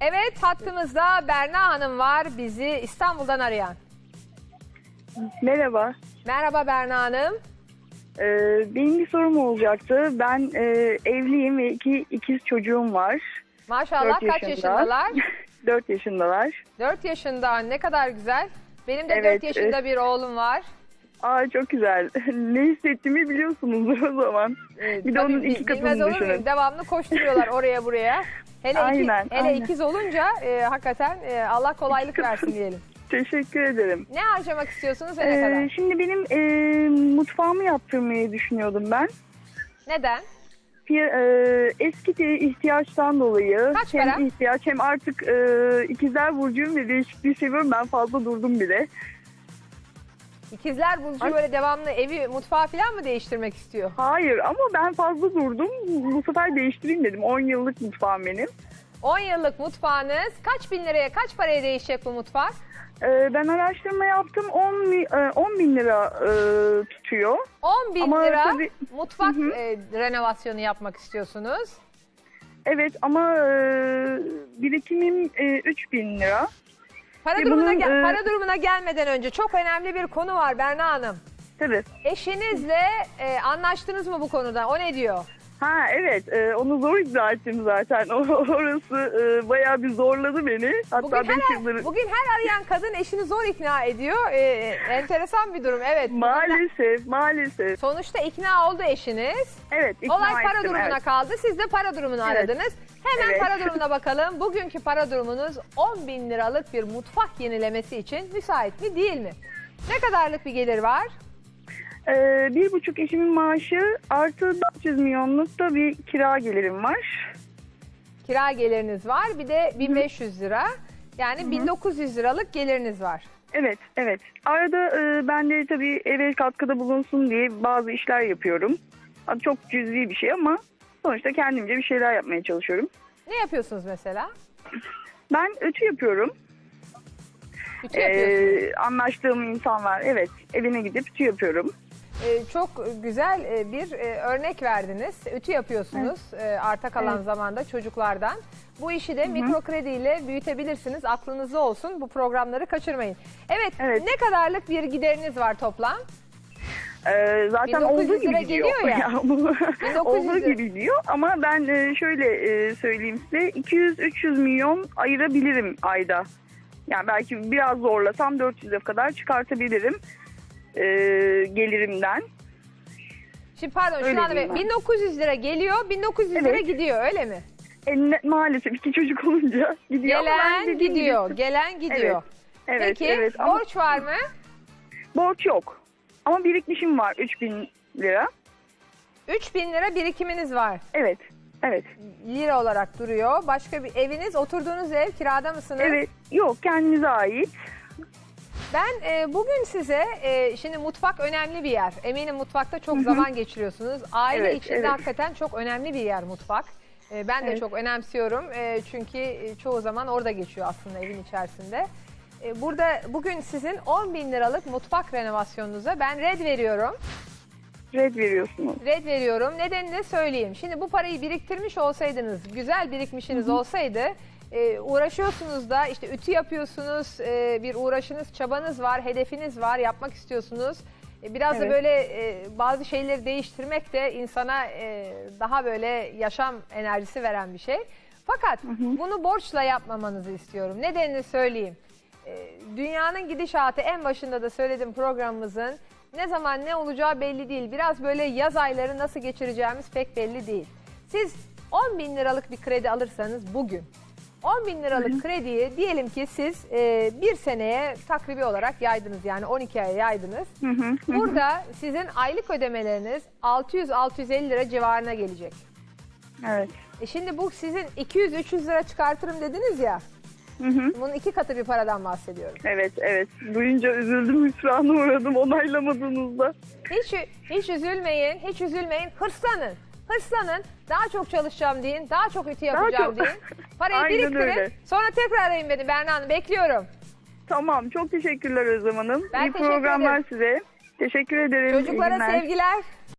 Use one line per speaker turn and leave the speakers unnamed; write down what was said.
Evet hattımızda Berna Hanım var bizi İstanbul'dan arayan.
Merhaba.
Merhaba Berna Hanım.
Ee, benim bir sorum olacaktı. Ben e, evliyim ve iki ikiz çocuğum var.
Maşallah
Dört
kaç
yaşında.
yaşındalar?
4 yaşındalar.
4 yaşında ne kadar güzel. Benim de 4
Evet,
yaşında bir oğlum var.
Aa çok güzel. ne hissettiğimi biliyorsunuz o zaman.
Ee,
bir de onun iki katını düşünün.
Devamlı koşturuyorlar oraya buraya. Hele,
Aynen,
iki, hele
aynen.
ikiz olunca e, hakikaten e, Allah kolaylık versin diyelim.
Teşekkür ederim.
Ne harcamak istiyorsunuz ve ne
Ee,
kadar?
şimdi benim e, mutfağımı yaptırmayı düşünüyordum ben.
Neden?
E, eski ihtiyaçtan dolayı
Kaç
hem
para?
ihtiyaç hem artık e, ikizler burcuyum ve değişikliği seviyorum. Ben fazla durdum bile.
İkizler Burcu
Ay.
böyle devamlı evi, mutfağı falan mı değiştirmek istiyor?
Hayır ama ben fazla durdum. Bu sefer değiştireyim dedim. 10 yıllık mutfağım benim.
10 yıllık mutfağınız kaç bin liraya, kaç paraya değişecek bu mutfak?
Ee, ben araştırma yaptım. 10, mi- e, 10 bin lira e, tutuyor.
10 bin
Ama
lira
tabii-
mutfak
Hı hı.
e, renovasyonu yapmak istiyorsunuz.
Evet ama e, birikimim e, 3 bin lira.
Para
E,
durumuna
bunun,
gel-
e,
para durumuna gelmeden önce çok önemli bir konu var Berna Hanım.
Tabii.
Eşinizle e, anlaştınız mı bu konuda? O ne diyor?
Ha evet e, onu zor ikna ettim zaten. O, orası e, bayağı bir zorladı beni. Hatta
Bugün
5
her,
yıldır...
bugün her arayan kadın eşini zor ikna ediyor. E, enteresan bir durum evet.
Maalesef maalesef.
Sonuçta ikna oldu eşiniz.
Evet ikna
Olay para
ettim,
durumuna
evet.
kaldı. Siz de para durumunu
Evet.
aradınız. Hemen
Evet.
para durumuna bakalım. Bugünkü para durumunuz 10 bin liralık bir mutfak yenilemesi için müsait mi değil mi? Ne kadarlık bir gelir var?
Ee, bir buçuk eşimin maaşı artı 400 milyonluk da bir kira gelirim var.
Kira geliriniz var. Bir de 1500 lira. Yani 1900 liralık geliriniz var.
Evet, evet. Arada e, ben de tabii eve katkıda bulunsun diye bazı işler yapıyorum. Ha, Çok cüzi bir şey ama sonuçta kendimce bir şeyler yapmaya çalışıyorum.
Ne yapıyorsunuz mesela?
Ben ütü yapıyorum.
Ütü yapıyorsunuz.
Ee, anlaştığım insan var. Evet, evine gidip ütü yapıyorum.
Ee, çok güzel e, bir e, örnek verdiniz. Ütü yapıyorsunuz e, arta kalan
Evet.
zamanda çocuklardan. Bu işi de mikro krediyle büyütebilirsiniz. Aklınızda olsun. Bu programları kaçırmayın. Evet,
Evet.
ne kadarlık bir gideriniz var toplam?
Ee, zaten
1900
olduğu
lira
gibi
geliyor ya.
bu
1900
olduğu
lira.
gibi gidiyor ama ben e, şöyle e, söyleyeyim size 200-300 milyon ayırabilirim ayda. Yani belki biraz zorlasam 400'e kadar çıkartabilirim e, gelirimden.
Şimdi pardon
Öyle
şu anda
diyeyim ben.
1900 lira geliyor, 1900 lira
Evet.
gidiyor öyle mi?
E, ne- maalesef iki çocuk olunca gidiyor. ama ben
Gelen
dediğim gibi-
gidiyor, gelen gidiyor.
Evet,
Peki
evet ama
borç var mı?
borç yok. Ama birikmişim var 3000 lira.
3000 lira birikiminiz var.
Evet, evet.
Lira olarak duruyor. Başka bir eviniz, oturduğunuz ev kirada mısınız?
Evet, yok kendinize ait.
Ben e, bugün size e, şimdi mutfak önemli bir yer. Eminim mutfakta çok zaman geçiriyorsunuz. Aile
Evet,
içinde
evet.
hakikaten çok önemli bir yer mutfak. E, ben de
Evet.
çok önemsiyorum. E, çünkü e, çoğu zaman orada geçiyor aslında evin içerisinde. E, burada bugün sizin 10 bin liralık mutfak renovasyonunuza ben red veriyorum.
Red veriyorsunuz.
Red veriyorum. Nedenini de söyleyeyim. Şimdi bu parayı biriktirmiş olsaydınız, güzel birikmişiniz olsaydı e, uğraşıyorsunuz da işte ütü yapıyorsunuz, e, bir uğraşınız, çabanız var, hedefiniz var, yapmak istiyorsunuz. E, biraz da
Evet.
böyle e, bazı şeyleri değiştirmek de insana e, daha böyle yaşam enerjisi veren bir şey. Fakat bunu borçla yapmamanızı istiyorum. Nedenini söyleyeyim. E, dünyanın gidişatı en başında da söyledim programımızın. Ne zaman ne olacağı belli değil. Biraz böyle yaz ayları nasıl geçireceğimiz pek belli değil. Siz 10 bin liralık bir kredi alırsanız bugün 10 bin liralık krediyi diyelim ki siz e, bir seneye takribi olarak yaydınız yani 12 aya yaydınız.
Hı hı, hı.
Burada sizin aylık ödemeleriniz 600-650 lira civarına gelecek.
Evet.
E şimdi bu sizin 200-300 lira çıkartırım dediniz ya.
Hı hı.
Bunun iki katı bir paradan bahsediyorum.
Evet, evet. Duyunca üzüldüm, hüsrana uğradım onaylamadığınızda.
Hiç, hiç üzülmeyin, hiç üzülmeyin. Hırslanın. Hırslanın. Daha çok çalışacağım deyin. Daha çok ütü yapacağım
çok.
deyin. Parayı
Aynen
biriktirin.
öyle.
Sonra tekrar arayın beni Berna Hanım. Bekliyorum.
Tamam, çok teşekkürler Özlem Hanım.
Ben
İyi
teşekkür
programlar
ederim.
size. Teşekkür ederim. İyi
Çocuklara
günler.
sevgiler.